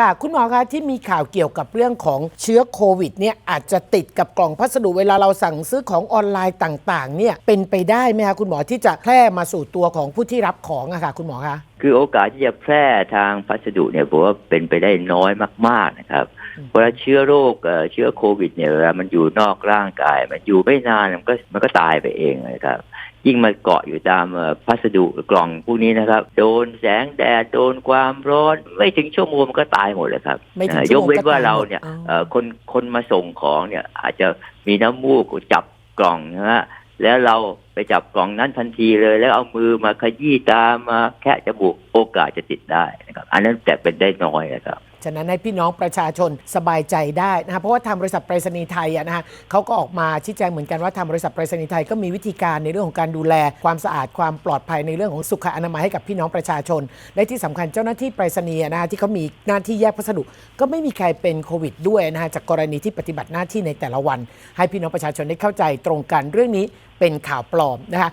ค่ะ คุณหมอคะที่มีข่าวเกี่ยวกับเรื่องของเชื้อโควิดเนี่ยอาจจะติดกับกล่องพัสดุเวลาเราสั่งซื้อของออนไลน์ต่างๆเนี่ยเป็นไปได้ไหมคะคุณหมอที่จะแพร่มาสู่ตัวของผู้ที่รับของอะค่ะคุณหมอคะคือโอกาสที่จะแพร่ทางพัสดุเนี่ยผมว่าเป็นไปได้น้อยมาก ๆนะครับ เพราะว่าเชื้อโรคเอ่อเชื้อโควิดเนี่ยเวลามันอยู่นอกร่างกาย มันอยู่ไม่นานมันก็มันก็ตายไปเองนะครับ ยิ่งมาเกาะอยู่ตามเอ่อพัสดุกล่องพวกนี้นะครับ โดนแสงแดดโดนความร้อน ไม่ถึงชั่วโมงมันก็ตายหมดเลยครับไม่ถึงเอ่อชั่ยวโมกงเว้นก็ว่าตายเราหมดเนี่ยอ๋อเอ่อคนคนมาส่งของเนี่ยอาจจะมีน้ำมูกจับกล่องนะฮะแล้วเราไปจับกล่องนั้นทันทีเลย แล้วเอามือมาขยี้ตามาแคะจมูกโอกาสจะติดได้นะครับ อันนั้นแต่เป็นได้น้อยนะครับฉะนั้นให้พี่น้องประชาชนสบายใจได้นะคะเพราะว่าทางบริษัทไปรษณีย์ไทยอะนะคะเขาก็ออกมาชี้แจงเหมือนกันว่าทางบริษัทไปรษณีย์ไทยก็มีวิธีการในเรื่องของการดูแลความสะอาดความปลอดภัยในเรื่องของสุขอนามัยให้กับพี่น้องประชาชน และที่สำคัญเจ้าหน้าที่ไปรษณีย์นะคะที่เขามีหน้าที่แยกพัสดุ ก็ไม่มีใครเป็นโควิดด้วยนะคะจากกรณีที่ปฏิบัติหน้าที่ในแต่ละวัน ให้พี่น้องประชาชนได้เข้าใจตรงกันเรื่องนี้เป็นข่าวปลอมนะคะ